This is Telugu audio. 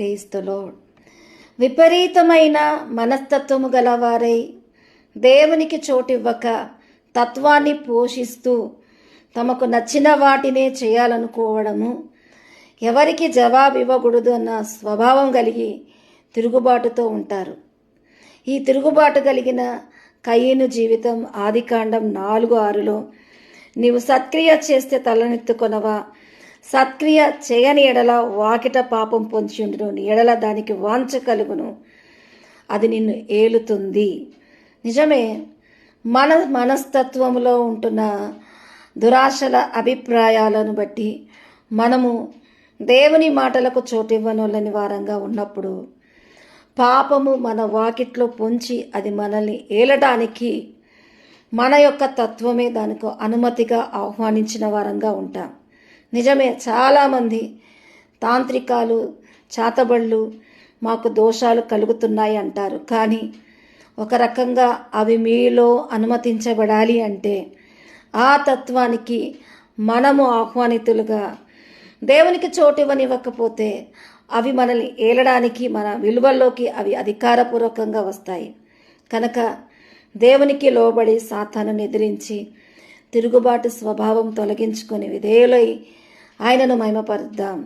క్రీస్తులో. విపరీతమైన మనస్తత్వము గలవారై దేవునికి చోటివ్వక తత్వాన్ని పోషిస్తూ తమకు నచ్చిన వాటినే చేయాలనుకోవడము ఎవరికి జవాబు ఇవ్వకూడదు అన్న స్వభావం కలిగి తిరుగుబాటుతో ఉంటారు. ఈ తిరుగుబాటు కలిగిన కయ్యను జీవితం ఆదికాండం నాలుగు ఆరులో నీవు సత్క్రియ చేస్తే తలనెత్తుకొనవా? సత్క్రియ చేయని ఎడల వాకిట పాపం పొంచియుండును. ఎడల దానికి వాంఛ కలుగును. అది నిన్ను ఏలుతుంది. నిజమే మన మనస్తత్వంలో ఉంటున్న దురాశల అభిప్రాయాలను బట్టి మనము దేవుని మాటలకు చోటివ్వనోళ్ళని వారంగా ఉన్నప్పుడు పాపము మన వాకిట్లో పొంచి అది మనల్ని ఏలడానికి మన యొక్క తత్వమే దానికి అనుమతిగా ఆహ్వానించిన వారంగా ఉంటాం. నిజమే చాలామంది తాంత్రికాలు చాతబళ్ళు మాకు దోషాలు కలుగుతున్నాయి అంటారు. కానీ ఒక రకంగా అవి మీలో అనుమతించబడాలి అంటే ఆ తత్వానికి మనము ఆహ్వానితులుగా దేవునికి చోటు ఇవ్వనివ్వకపోతే అవి మనల్ని ఏలడానికి మన విలువల్లోకి అవి అధికారపూర్వకంగా వస్తాయి. కనుక దేవునికి లోబడి సాతాను ఎదిరించి తిరుగుబాటు స్వభావం తొలగించుకొని విధేయులై ఆయనను మహిమపరుద్దాం.